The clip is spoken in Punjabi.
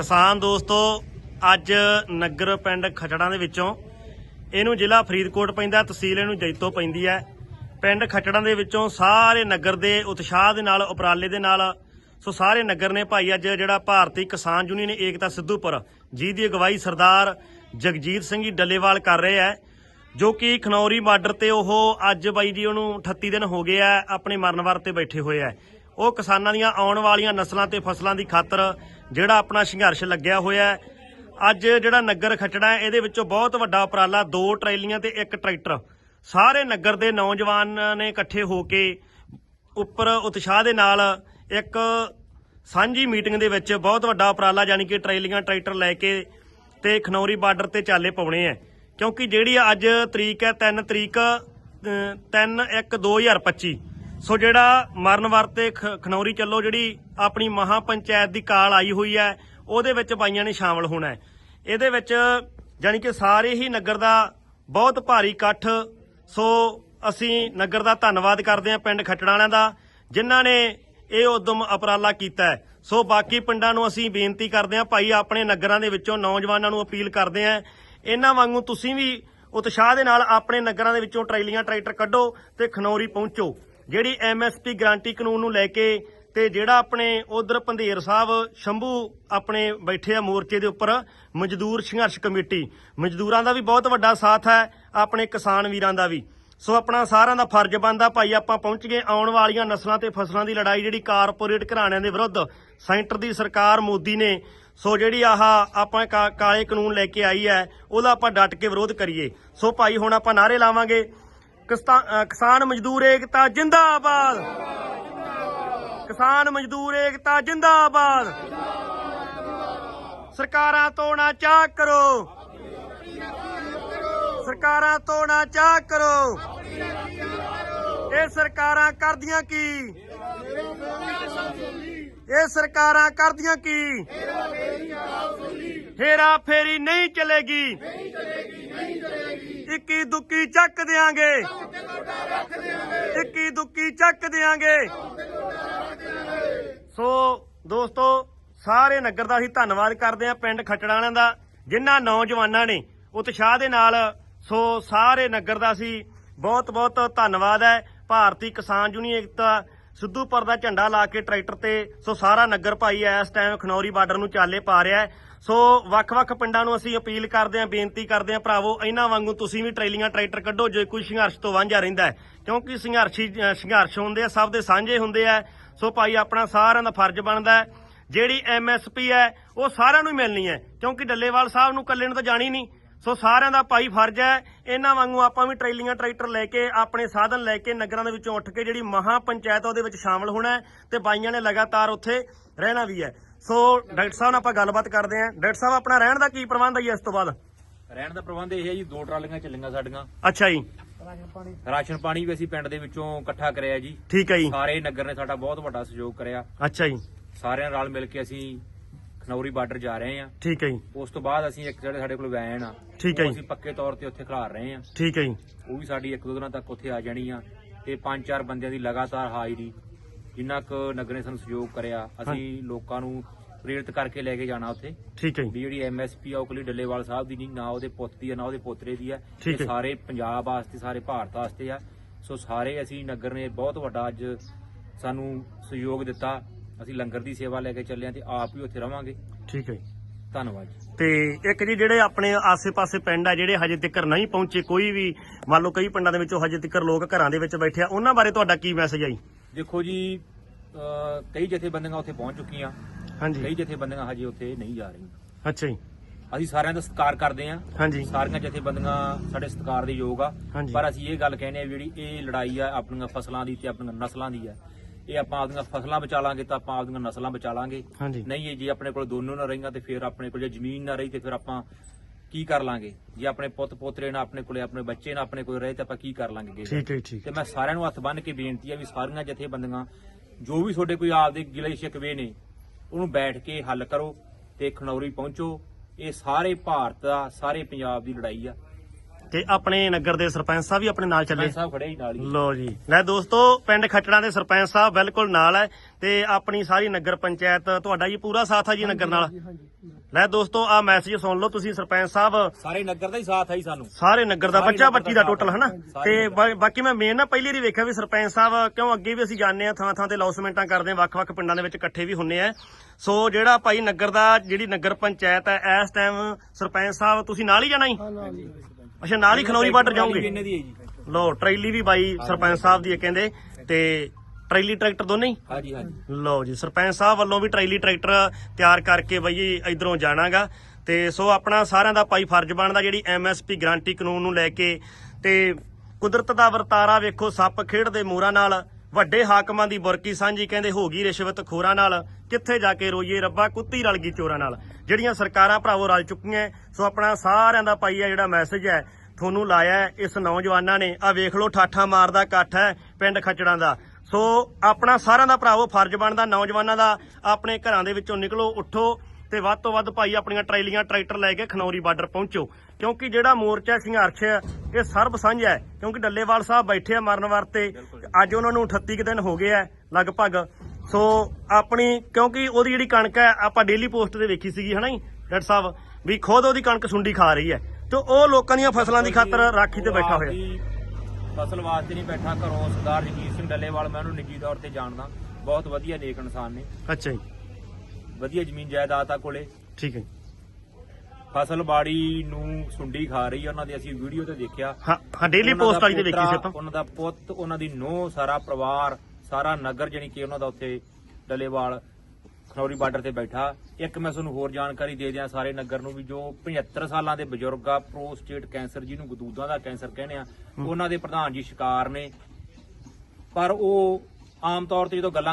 ਕਿਸਾਨ ਦੋਸਤੋ, ਅੱਜ ਨਗਰ ਪਿੰਡ ਖਟੜਾਂ ਦੇ ਵਿੱਚੋਂ ਇਹਨੂੰ ਜ਼ਿਲ੍ਹਾ ਫਰੀਦਕੋਟ ਪੈਂਦਾ, ਤਹਿਸੀਲ ਇਹਨੂੰ ਜੈਤੋ ਪੈਂਦੀ ਹੈ। ਪਿੰਡ ਖਟੜਾਂ ਦੇ ਵਿੱਚੋਂ ਸਾਰੇ ਨਗਰ ਦੇ ਉਤਸ਼ਾਹ ਦੇ ਨਾਲ, ਉਪਰਾਲੇ ਦੇ ਨਾਲ, ਸੋ ਸਾਰੇ ਨਗਰ ਨੇ ਭਾਈ ਅੱਜ ਜਿਹੜਾ ਭਾਰਤੀ ਕਿਸਾਨ ਯੂਨੀਅਨ ਏਕਤਾ ਸਿੱਧੂਪੁਰ ਜੀ ਦੀ ਅਗਵਾਈ ਸਰਦਾਰ ਜਗਜੀਤ ਸਿੰਘ ਜੀ ਡੱਲੇਵਾਲ ਕਰ ਰਹੇ ਹੈ, ਜੋ ਕਿ ਖਨੌਰੀ ਬਾਰਡਰ ਤੇ ਉਹ ਅੱਜ ਬਾਈ ਜੀ ਉਹਨੂੰ 38 ਦਿਨ ਹੋ ਗਏ ਆ ਆਪਣੇ ਮਰਨ ਵਰ ਤੇ ਬੈਠੇ ਹੋਏ ਆ ਉਹ ਕਿਸਾਨਾਂ ਦੀਆਂ ਆਉਣ ਵਾਲੀਆਂ ਨਸਲਾਂ ਤੇ ਫਸਲਾਂ ਦੀ ਖਾਤਰ ਜਿਹੜਾ ਆਪਣਾ ਸੰਘਰਸ਼ ਲੱਗਿਆ ਹੋਇਆ ਹੈ। ਅੱਜ ਜਿਹੜਾ ਨਗਰ ਖੱਟੜਾ ਹੈ, ਇਹਦੇ ਵਿੱਚੋਂ ਬਹੁਤ ਵੱਡਾ ਉਪਰਾਲਾ, ਦੋ ਟਰੈਲੀਆਂ ਤੇ ਇੱਕ ਟਰੈਕਟਰ। ਸਾਰੇ ਨਗਰ ਦੇ ਨੌਜਵਾਨ ਨੇ ਇਕੱਠੇ ਹੋ ਕੇ ਉੱਪਰ ਉਤਸ਼ਾਹ ਦੇ ਨਾਲ ਇੱਕ ਸਾਂਝੀ ਮੀਟਿੰਗ ਦੇ ਵਿੱਚ ਬਹੁਤ ਵੱਡਾ ਉਪਰਾਲਾ, ਯਾਨੀ ਕਿ ਟਰੈਲੀਆਂ, ਟਰੈਕਟਰ ਲੈ ਕੇ ਤੇ ਖਨੌਰੀ ਬਾਰਡਰ ਤੇ ਚਾਲੇ ਪਾਉਣੇ ਆ ਕਿਉਂਕਿ ਜਿਹੜੀ ਅੱਜ ਤਰੀਕ ਹੈ 3 ਤਰੀਕ 3 1 2025 ਸੋ ਜਿਹੜਾ ਮਰਨ ਵਰਤੇ ਖ- ਖਨੌਰੀ ਚੱਲੋ, ਜਿਹੜੀ ਆਪਣੀ ਮਹਾ ਪੰਚਾਇਤ ਦੀ ਕਾਲ ਆਈ ਹੋਈ ਹੈ, ਉਹਦੇ ਵਿੱਚ ਬਾਈਆਂ ਨੇ ਸ਼ਾਮਲ ਹੋਣਾ ਇਹਦੇ ਵਿੱਚ ਯਾਨੀ ਕਿ ਸਾਰੇ ਹੀ ਨਗਰ ਦਾ ਬਹੁਤ ਭਾਰੀ ਇਕੱਠ, ਸੋ ਅਸੀਂ ਨਗਰ ਦਾ ਧੰਨਵਾਦ ਕਰਦੇ ਹਾਂ ਪਿੰਡ ਖੱਟੜਾਂ ਵਾਲਿਆਂ ਦਾ, ਜਿਨ੍ਹਾਂ ਨੇ ਇਹ ਉਦਮ ਅਪਰਾਲਾ ਕੀਤਾ ਸੋ ਬਾਕੀ ਪਿੰਡਾਂ ਨੂੰ ਅਸੀਂ ਬੇਨਤੀ ਕਰਦੇ ਹਾਂ, ਭਾਈ ਆਪਣੇ ਨਗਰਾਂ ਦੇ ਵਿੱਚੋਂ ਨੌਜਵਾਨਾਂ ਨੂੰ ਅਪੀਲ ਕਰਦੇ ਹਾਂ, ਇਹਨਾਂ ਵਾਂਗੂ ਤੁਸੀਂ ਵੀ ਉਤਸ਼ਾਹ ਦੇ ਨਾਲ ਆਪਣੇ ਨਗਰਾਂ ਦੇ ਵਿੱਚੋਂ ਟਰੈਲੀਆਂ, ਟਰੈਕਟਰ ਕੱਢੋ ਤੇ ਖਨੌਰੀ ਪਹੁੰਚੋ। ਜਿਹੜੀ ਐਮਐਸਪੀ ਗਾਰੰਟੀ ਕਾਨੂੰਨ ਨੂੰ ਲੈ ਕੇ ਤੇ ਜਿਹੜਾ ਆਪਣੇ ਉਧਰ ਪੰਧੇਰ ਸਾਹਿਬ, ਸ਼ੰਭੂ ਆਪਣੇ ਬੈਠੇ ਆ ਮੋਰਚੇ ਦੇ ਉੱਪਰ, ਮਜ਼ਦੂਰ ਸੰਘਰਸ਼ ਕਮੇਟੀ। ਮਜ਼ਦੂਰਾਂ ਦਾ ਵੀ ਬਹੁਤ ਵੱਡਾ ਸਾਥ ਹੈ, ਆਪਣੇ ਕਿਸਾਨ ਵੀਰਾਂ ਦਾ ਵੀ। ਸੋ ਆਪਣਾ ਸਾਰਿਆਂ ਦਾ ਫਰਜ਼ ਬਣਦਾ, ਭਾਈ ਆਪਾਂ ਪਹੁੰਚ ਗਏ ਆਉਣ ਵਾਲੀਆਂ ਨਸਲਾਂ ਤੇ ਫਸਲਾਂ ਦੀ ਲੜਾਈ ਜਿਹੜੀ ਕਾਰਪੋਰੇਟ ਘਰਾਣਿਆਂ ਦੇ ਵਿਰੁੱਧ ਸੈਂਟਰ ਦੀ ਸਰਕਾਰ ਮੋਦੀ ਨੇ। ਸੋ ਜਿਹੜੀ ਆਹ ਆਪਾਂ ਕਾ- ਕਾਲੇ ਕਾਨੂੰਨ ਲੈ ਕੇ ਆਈ ਹੈ, ਉਹਦਾ ਆਪਾਂ ਡਟ ਕੇ ਵਿਰੋਧ ਕਰੀਏ। ਸੋ ਭਾਈ ਹੁਣ ਆਪਾਂ ਨਾਰੇ ਲਾਵਾਂਗੇ। ਕਿਸਤਾ- ਅ, ਕਿਸਾਨ ਮਜ਼ਦੂਰ ਏਕਤਾ ਜਿੰਦਾਬਾਦ। ਕਿਸਾਨ ਮਜ਼ਦੂਰ ਏਕਤਾ ਜਿੰਦਾਬਾਦ। ਸਰਕਾਰਾਂ ਤੋਂ ਨਾ ਚਾਹ ਕਰੋ। ਸਰਕਾਰਾਂ ਤੋਂ ਨਾ ਚਾਹ ਕਰੋ। ਇਹ ਸਰਕਾਰਾਂ ਕਰਦੀਆਂ ਕੀ? ਇਹ ਸਰਕਾਰਾਂ ਕਰਦੀਆਂ ਕੀ? ਹੇਰਾ ਫੇਰੀ ਨਹੀਂ ਚਲੇਗੀ। ਇੱਕੀ ਦੁੱਕੀ ਚੱਕ ਦਿਆਂਗੇ। ਇੱਕੀ ਦੁੱਕੀ ਚੱਕ ਦਿਆਂਗੇ। ਸੋ ਦੋਸਤੋ, ਸਾਰੇ ਨਗਰ ਦਾ ਅਸੀਂ ਧੰਨਵਾਦ ਕਰਦੇ ਹਾਂ ਪਿੰਡ ਖੱਟੜਾਂ ਵਾਲਿਆਂ ਦਾ, ਜਿਨ੍ਹਾਂ ਨੌਜਵਾਨਾਂ ਨੇ ਉਤਸ਼ਾਹ ਦੇ ਨਾਲ ਸੋ ਸਾਰੇ ਨਗਰ ਦਾ ਅਸੀਂ ਬਹੁਤ ਬਹੁਤ ਧੰਨਵਾਦ ਹੈ। ਭਾਰਤੀ ਕਿਸਾਨ ਯੂਨੀਅਨ ਏਕਤਾ ਸਿੱਧੂਪੁਰ ਦਾ ਝੰਡਾ ਲਾ ਕੇ ਟਰੈਕਟਰ ਤੇ ਸੋ ਸਾਰਾ ਨਗਰ ਭਾਈ ਇਸ ਟਾਈਮ ਖਨੌਰੀ ਬਾਰਡਰ ਨੂੰ ਚਾਲੇ ਪਾ ਰਿਹਾ ਹੈ। ਸੋ ਵੱਖ-ਵੱਖ ਪਿੰਡਾਂ ਨੂੰ ਅਸੀਂ ਅਪੀਲ ਕਰਦੇ ਹਾਂ ਬੇਨਤੀ ਕਰਦੇ ਹਾਂ ਭਰਾਵੋ ਇਹਨਾਂ ਵਾਂਗੂ ਤੁਸੀਂ ਵੀ ਟਰੈਲੀਆਂ ਟਰੈਕਟਰ ਕੱਢੋ ਜੇ ਕੋਈ ਸੰਘਰਸ਼ ਤੋਂ ਵਾਂਝਾ ਰਹਿੰਦਾ ਹੈ। ਕਿਉਂਕਿ ਸੰਘਰਸ਼ੀ ਅ, ਸੰਘਰਸ਼ ਹੁੰਦੇ ਆ ਸਭ ਦੇ ਸਾਂਝੇ ਹੁੰਦੇ ਆ। ਸੋ ਭਾਈ ਆਪਣਾ ਸਾਰਿਆਂ ਦਾ ਫਰਜ਼ ਬਣਦਾ ਹੈ। ਜਿਹੜੀ ਐਮਐਸਪੀ ਹੈ ਉਹ ਸਾਰਿਆਂ ਨੂੰ ਹੀ ਮਿਲਣੀ ਹੈ। ਕਿਉਂਕਿ ਡੱਲੇਵਾਲ ਸਾਹਿਬ ਨੂੰ ਇਕੱਲੇ ਨੂੰ ਤਾਂ ਜਾਣੀ ਨਹੀਂ। ਸੋ ਸਾਰਿਆਂ ਦਾ ਭਾਈ ਫਰਜ਼ ਹੈ ਇਹਨਾਂ ਵਾਂਗੂ ਆਪਾਂ ਵੀ ਟਰੈਲੀਆਂ ਟਰੈਕਟਰ ਲੈ ਕੇ ਆਪਣੇ ਸਾਧਨ ਲੈ ਕੇ ਨਗਰਾਂ ਦੇ ਵਿੱਚੋਂ ਉੱਠ ਕੇ ਜਿਹੜੀ ਮਹਾ ਪੰਚਾਇਤ ਉਹਦੇ ਵਿੱਚ ਸ਼ਾਮਲ ਹੋਣਾ ਹੈ ਤੇ ਬਾਈਆਂ ਨੇ ਲਗਾਤਾਰ ਉੱਥੇ ਰਹਿਣਾ ਵੀ ਹੈ। ਸੋ ਡਾਕਟਰ ਸਾਹਿਬ ਨਾਲ ਆਪਾਂ ਗੱਲਬਾਤ ਕਰਦੇ ਹਾਂ। ਡਾਕਟਰ ਸਾਹਿਬ ਆਪਣਾ ਰਹਿਣ ਦਾ ਕੀ ਪ੍ਰਬੰਧ ਹੈ ਜੀ ਇਸ ਤੋਂ ਬਾਅਦ? ਰਹਿਣ ਦਾ ਪ੍ਰਬੰਧ ਇਹ ਹੈ ਜੀ ਦੋ ਟਰਾਲੀਆਂ ਚੱਲੀਆਂ ਸਾਡੀਆਂ। ਅੱਛਾ ਜੀ। ਰਾਸ਼ਨ ਪਾਣੀ ਵੀ ਅਸੀਂ ਪਿੰਡ ਦੇ ਵਿੱਚੋਂ ਇਕੱਠਾ ਕਰਿਆ ਜੀ। ਠੀਕ ਹੈ ਜੀ। ਸਾਰੇ ਨਗਰ ਨੇ ਸਾਡਾ ਬਹੁਤ ਵੱਡਾ ਸਹਿਯੋਗ ਕਰਿਆ। ਅੱਛਾ ਜੀ। ਸਾਰਿਆਂ ਨਾਲ ਮਿਲ ਕੇ ਅਸੀਂ ਖਨੌਰੀ ਬਾਰਡਰ ਜਾ ਰਹੇ ਹਾਂ। ਠੀਕ ਹੈ ਜੀ। ਉਸ ਤੋਂ ਬਾਅਦ ਅਸੀਂ ਇੱਕ ਜਿਹੜੇ ਸਾਡੇ ਕੋਲ ਵੈਨ ਆ ਠੀਕ ਹੈ ਜੀ। ਅਸੀਂ ਪੱਕੇ ਤੌਰ ਤੇ ਉੱਥੇ ਖਿਲਾਰ ਰਹੇ ਹਾਂ। ਠੀਕ ਹੈ ਜੀ। ਉਹ ਵੀ ਸਾਡੀ ਇੱਕ ਦੋ ਦਿਨਾਂ ਤੱਕ ਉੱਥੇ ਆ ਜਾਣੀ ਆ। ਤੇ ਪੰਜ ਚਾਰ ਬੰਦਿਆਂ ਦੀ ਲਗਾਤਾਰ ਹਾਜ਼ਰੀ। ਜਿੰਨਾ ਕੁ ਨਗਰ ਨੇ ਸਾਨੂੰ ਸਹਿਯੋਗ ਕਰਿਆ ਅਸੀਂ ਲੋਕਾਂ ਨੂੰ ਪ੍ਰੇਰਿਤ ਕਰਕੇ ਲੈ ਕੇ ਜਾਣਾ ਉੱਥੇ। ਠੀਕ ਹੈ ਜੀ। ਵੀ ਜਿਹੜੀ ਐਮਐਸਪੀ ਆ ਉਹ ਕੋਲੀ ਡੱਲੇਵਾਲ ਸਾਹਿਬ ਦੀ ਨਹੀਂ ਨਾ ਉਹਦੇ ਪੁੱਤ ਦੀ ਆ ਨਾ ਉਹਦੇ ਪੋਤਰੇ ਦੀ ਆ। ਠੀਕ ਇਹ ਹੈ। ਸਾਰੇ ਪੰਜਾਬ ਵਾਸਤੇ ਸਾਰੇ ਭਾਰਤ ਵਾਸਤੇ ਆ। ਸੋ ਸਾਰੇ ਅਸੀਂ ਨਗਰ ਨੇ ਬਹੁਤ ਵੱਡਾ ਅੱਜ ਸਾਨੂੰ ਸਹਿਯੋਗ ਦਿੱਤਾ। ਅਸੀਂ ਲੰਗਰ ਦੀ ਸੇਵਾ ਲੈ ਕੇ ਚੱਲੇ ਆ ਤੇ ਆਪ ਹੀ ਉੱਥੇ ਰਵਾਂਗੇ। ਠੀਕ ਹੈ ਜੀ। ਧੰਨਵਾਦ ਜੀ। ਤੇ ਇੱਕ ਜੀ ਜਿਹੜੇ ਆਪਣੇ ਆਸੇ-ਪਾਸੇ ਪਿੰਡ ਆ ਜਿਹੜੇ ਹਜੇ ਤੱਕ ਨਹੀਂ ਪਹੁੰਚੇ ਕੋਈ ਵੀ ਮੰਨ ਲਓ ਕਈ ਪਿੰਡਾਂ ਦੇ ਵਿੱਚੋਂ ਹਜੇ ਤੱਕ ਲੋਕ ਘਰਾਂ ਦੇ ਵਿੱਚ ਬੈਠੇ ਆ ਉਹਨਾਂ ਬਾਰੇ ਤੁਹਾਡਾ ਕੀ ਮੈਸੇਜ ਆਈ ਦੇਖੋ ਜੀ ਅਹ ਕਈ ਜਥੇਬੰਦੀਆਂ ਉੱਥੇ ਪਹੁੰਚ ਚੁੱਕੀਆਂ। ਹਾਂਜੀ। ਕਈ ਜਥੇਬੰਦੀਆਂ ਹਜੇ ਉੱਥੇ ਨਹੀਂ ਜਾ ਰਹੀਆਂ। ਅੱਛਾ ਜੀ। ਅਸੀਂ ਸਾਰਿਆਂ ਦਾ ਸਤਿਕਾਰ ਕਰਦੇ ਹਾਂ। ਹਾਂਜੀ। ਸਾਰੀਆਂ ਜਥੇਬੰਦੀਆਂ ਸਾਡੇ ਸਤਿਕਾਰ ਦੇ ਯੋਗ ਆ। ਹਾਂਜੀ। ਪਰ ਅਸੀਂ ਇਹ ਗੱਲ ਕਹਿੰਦੇ ਆ ਜਿਹੜੀ ਇਹ ਲੜਾਈ ਆ ਆਪਣੀਆਂ ਫਸਲਾਂ ਦੀ ਤੇ ਆਪਣੀਆਂ ਨਸਲਾਂ ਦੀ ਆ ਇਹ ਆਪਾਂ ਆਪਣੀਆਂ ਫਸਲਾਂ ਬਚਾ ਲਾਂਗੇ ਤਾਂ ਆਪਾਂ ਆਪਣੀਆਂ ਨਸਲਾਂ ਬਚਾ ਲਾਂਗੇ ਹਾਂਜੀ। ਨਹੀਂ ਇਹ ਜੇ ਆਪਣੇ ਕੋਲ ਦੋਨੋਂ ਨਾ ਰਹੀਆਂ ਤੇ ਫਿਰ ਆਪਣੇ ਕੋਲ ਜੇ ਜ਼ਮੀਨ ਨਾ ਰਹੀ ਤੇ ਫਿਰ ਆਪਾਂ ਕੀ ਕਰ ਲਾਂਗੇ? ਜੇ ਆਪਣੇ ਪੁੱਤ ਪੋਤਰੇ ਨਾ ਆਪਣੇ ਕੋਲੇ ਆਪਣੇ ਬੱਚੇ ਨਾ ਆਪਣੇ ਕੋਲ ਰਹੇ ਤਾਂ ਆਪਾਂ ਕੀ ਕਰ ਲਾਂਗੇ ਅੱਗੇ? ਠੀਕ ਹੈ ਜੀ, ਠੀਕ ਤੇ ਮੈਂ ਸਾਰਿਆਂ ਨੂੰ ਹੱਥ ਬੰਨ੍ਹ ਕੇ ਬੇਨਤੀ ਆ ਵੀ ਸਾਰੀਆਂ ਜਥੇਬੰਦੀਆਂ ਜੋ ਵੀ ਤੁਹਾਡੇ ਕੋਈ ਆਪਦੇ ਗਿਲੇ ਸ਼ਿਕਵੇ ਨੇ ਉਹਨੂੰ ਬੈਠ ਕੇ ਹੱਲ ਕਰੋ ਤੇ ਖਨੌਰੀ ਪਹੁੰਚੋ। ਇਹ ਸਾਰੇ ਭਾਰਤ ਦਾ ਸਾਰੇ ਪੰਜਾਬ ਦੀ ਲੜਾਈ ਆ। ਤੇ ਆਪਣੇ ਨਗਰ ਦੇ ਸਰਪੰਚ ਸਾਹਿਬ ਵੀ ਆਪਣੇ ਨਾਲ ਚੱਲੇ। ਸਰਪੰਚ ਸਾਹਿਬ ਖੜੇ ਹੀ ਨਾਲ ਹੀ। ਲੋ ਜੀ। ਲੈ ਦੋਸਤੋ ਪਿੰਡ ਖੱਟੜਾਂ ਦੇ ਸਰਪੰਚ ਸਾਹਿਬ ਬਿਲਕੁਲ ਨਾਲ ਹੈ ਤੇ ਆਪਣੀ ਸਾਰੀ ਨਗਰ ਪੰਚਾਇਤ ਤੁਹਾਡਾ ਜੀ ਪੂਰਾ ਸਾਥ ਹੈ ਜੀ ਨਗਰ ਨਾਲ। ਲੈ ਦੋਸਤੋ ਆ ਮੈਸੇਜ ਸੁਣ ਲਓ ਤੁਸੀਂ ਸਰਪੰਚ ਸਾਹਿਬ। ਸਾਰੇ ਨਗਰ ਦਾ ਹੀ ਸਾਥ ਹੈ ਜੀ ਸਾਨੂੰ। ਸਾਰੇ ਨਗਰ ਦਾ ਬੱਚਾ ਬੱਚੀ ਦਾ ਟੋਟਲ ਹਨਾ? ਤੇ ਬਾਕੀ ਮੈਂ ਮੇਨ ਨਾ ਪਹਿਲੀ ਵਾਰੀ ਵੇਖਿਆ ਵੀ ਸਰਪੰਚ ਸਾਹਿਬ ਕਿਉਂ ਅੱਗੇ ਵੀ ਅਸੀਂ ਜਾਂਦੇ ਆ ਥਾਂ ਥਾਂ ਤੇ ਲੌਸਮੈਂਟਾਂ ਕਰਦੇ ਆ ਵੱਖ-ਵੱਖ ਪਿੰਡਾਂ ਦੇ ਵਿੱਚ ਇਕੱਠੇ ਵੀ ਹੁੰਨੇ ਆ। ਸੋ ਜਿਹੜਾ ਭਾਈ ਨਗਰ ਦਾ ਜਿਹੜੀ ਨਗਰ ਪੰਚਾਇਤ ਹੈ ਇਸ ਟਾਈਮ ਸਰਪੰਚ ਸਾਹਿਬ ਤੁਸੀਂ ਨਾਲ ਹੀ ਜਾਣਾ ਜੀ? ਅੱਛਾ ਨਾਲ ਹੀ ਖਨੌਰੀ ਬਾਰਡਰ ਜਾਓਗੇ? ਲੋ ਟਰੈਲੀ ਵੀ ਬਾਈ ਸਰਪੰਚ ਸਾਹਿਬ ਦੀ ਹੈ ਕਹਿੰਦੇ ਤੇ ਟਰੈਲੀ ਟਰੈਕਟਰ ਦੋਨੇ ਹੀ? ਹਾਂਜੀ ਹਾਂਜੀ। ਲਓ ਜੀ ਸਰਪੰਚ ਸਾਹਿਬ ਵੱਲੋਂ ਵੀ ਟਰੈਲੀ ਟਰੈਕਟਰ ਤਿਆਰ ਕਰਕੇ ਬਈ ਇਧਰੋਂ ਜਾਣਾਗਾ। ਤੇ ਸੋ ਆਪਣਾ ਸਾਰਿਆਂ ਦਾ ਭਾਈ ਫਰਜ਼ ਬਣਦਾ ਜਿਹੜੀ ਐਮਐਸਪੀ ਗਾਰੰਟੀ ਕਾਨੂੰਨ ਨੂੰ ਲੈ ਕੇ। ਤੇ ਕੁਦਰਤ ਦਾ ਵਰਤਾਰਾ ਵੇਖੋ ਸੱਪ ਖੇਡਦੇ ਮੋਰਾਂ ਨਾਲ ਵੱਡੇ ਹਾਕਮਾਂ ਦੀ ਬੁਰਕੀ ਸਾਂਝੀ ਕਹਿੰਦੇ ਹੋ ਗਈ ਰਿਸ਼ਵਤ ਖੋਰਾਂ ਨਾਲ। ਕਿੱਥੇ ਜਾ ਕੇ ਰੋਈਏ ਰੱਬਾ ਕੁੱਤੀ ਰਲ ਗਈ ਚੋਰਾਂ ਨਾਲ। ਜਿਹੜੀਆਂ ਸਰਕਾਰਾਂ ਭਰਾਵੋ ਰਲ ਚੁੱਕੀਆਂ ਸੋ ਆਪਣਾ ਸਾਰਿਆਂ ਦਾ ਭਾਈ ਆ ਜਿਹੜਾ ਮੈਸੇਜ ਹੈ ਤੁਹਾਨੂੰ ਲਾਇਆ ਇਸ ਨੌਜਵਾਨਾਂ ਨੇ। ਆ ਵੇਖ ਲਓ ਠਾਠਾ ਮਾਰਦਾ ਇਕੱਠ ਹੈ ਪਿੰਡ ਖੱਚੜਾਂ ਦਾ। ਸੋ ਆਪਣਾ ਸਾਰਿਆਂ ਦਾ ਭਰਾਵੋ ਫਰਜ਼ ਬਣਦਾ, ਨੌਜਵਾਨਾਂ ਦਾ, ਆਪਣੇ ਘਰਾਂ ਦੇ ਵਿੱਚੋਂ ਨਿਕਲੋ, ਉੱਠੋ ਤੇ ਵੱਧ ਤੋਂ ਵੱਧ ਭਾਈ ਆਪਣੀਆਂ ਟਰੈਲੀਆਂ, ਟਰੈਕਟਰ ਲੈ ਕੇ ਖਨੌਰੀ ਬਾਰਡਰ ਪਹੁੰਚੋ। ਕਿਉਂਕਿ ਜਿਹੜਾ ਮੋਰਚਾ ਸੰਘਰਸ਼ ਹੈ, ਇਹ ਸਰਬ ਸਾਂਝਾ ਹੈ, ਕਿਉਂਕਿ ਡੱਲੇਵਾਲ ਸਾਹਿਬ ਬੈਠੇ ਆ ਮਰਨ ਵਰਤੇ ਅੱਜ ਉਹਨਾਂ ਨੂੰ 38 ਕੁ ਦਿਨ ਹੋ ਗਏ ਆ, ਲਗਭਗ। ਸੋ ਆਪਣੀ, ਕਿਉਂਕਿ ਉਹਦੀ ਜਿਹੜੀ ਕਣਕ ਹੈ, ਆਪਾਂ ਡੇਲੀ ਪੋਸਟ ਤੇ ਵੇਖੀ ਸੀਗੀ, ਹਨਾ ਜੀ, ਡਾਕਟਰ ਸਾਹਿਬ, ਵੀ ਖੁਦ ਉਹਦੀ ਕਣਕ ਸੁੰਡੀ ਖਾ ਰਹੀ ਹੈ। ਤੇ ਉਹ ਲੋਕਾਂ ਦੀਆਂ ਫਸਲਾਂ ਦੀ ਖਾਤਰ ਰਾਖੀ ਤੇ ਬੈਠਾ ਹੋਇਆ। ਫਸਲ ਵਾਸਤੇ ਨਹੀਂ ਬੈਠਾ ਘਰੋਂ ਸਰਦਾਰ ਜਗੀਰ ਸਿੰਘ ਡੱਲੇਵਾਲ ਮੈਂ ਉਹਨੂੰ ਨਿੱਜੀ ਤੌਰ ਤੇ ਜਾਣਦਾ। ਬਹੁਤ ਵਧੀਆ ਨੇਕ ਇਨਸਾਨ ਨੇ। ਅੱਛਾ ਜੀ। ਵਧੀਆ ਜ਼ਮੀਨ ਜਾਇਦਾਦ ਆ ਕੋਲੇ। ਠੀਕ ਹੈ ਫਸਲ ਬਾੜੀ ਨੂੰ ਸੁੰਡੀ ਖਾ ਰਹੀ ਉਹਨਾਂ ਦੀ ਅਸੀਂ ਵੀਡੀਓ ਤੇ ਦੇਖਿਆ। ਹਾਂ ਹਾਂ ਡੇਲੀ ਪੋਸਟ ਵਾਲੀ ਤੇ ਵੇਖੀ ਸੀ ਆਪਾਂ। ਉਹਨਾਂ ਦਾ ਪੁੱਤ ਉਹਨਾਂ ਦੀ ਨੂੰਹ ਸਾਰਾ ਪਰਿਵਾਰ ਸਾਰਾ ਨਗਰ ਜਾਣੀ ਕਿ ਉਹਨਾਂ ਦਾ ਉੱਥੇ ਡੱਲੇਵਾਲ ਖਨੌਰੀ ਬਾਰਡਰ ਤੇ ਬੈਠਾ। ਇੱਕ ਮੈਂ ਤੁਹਾਨੂੰ ਹੋਰ ਜਾਣਕਾਰੀ ਦੇ ਦਿਆਂ ਸਾਰੇ ਨਗਰ ਨੂੰ ਵੀ ਜੋ 75 ਸਾਲਾਂ ਦੇ ਬਜ਼ੁਰਗ ਆ ਪ੍ਰੋਸਟੇਟ ਕੈਂਸਰ ਜਿਹਨੂੰ ਗਦੂਦਾਂ ਦਾ ਕੈਂਸਰ ਕਹਿੰਦੇ ਆ ਉਹਨਾਂ ਦੇ ਪ੍ਰਧਾਨ ਜੀ ਸ਼ਿਕਾਰ ਨੇ। ਪਰ ਉਹ ਆਮ ਤੌਰ ਤੇ ਜਦੋਂ ਗੱਲਾਂ